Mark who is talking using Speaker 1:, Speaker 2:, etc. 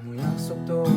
Speaker 1: Amoy ang sotong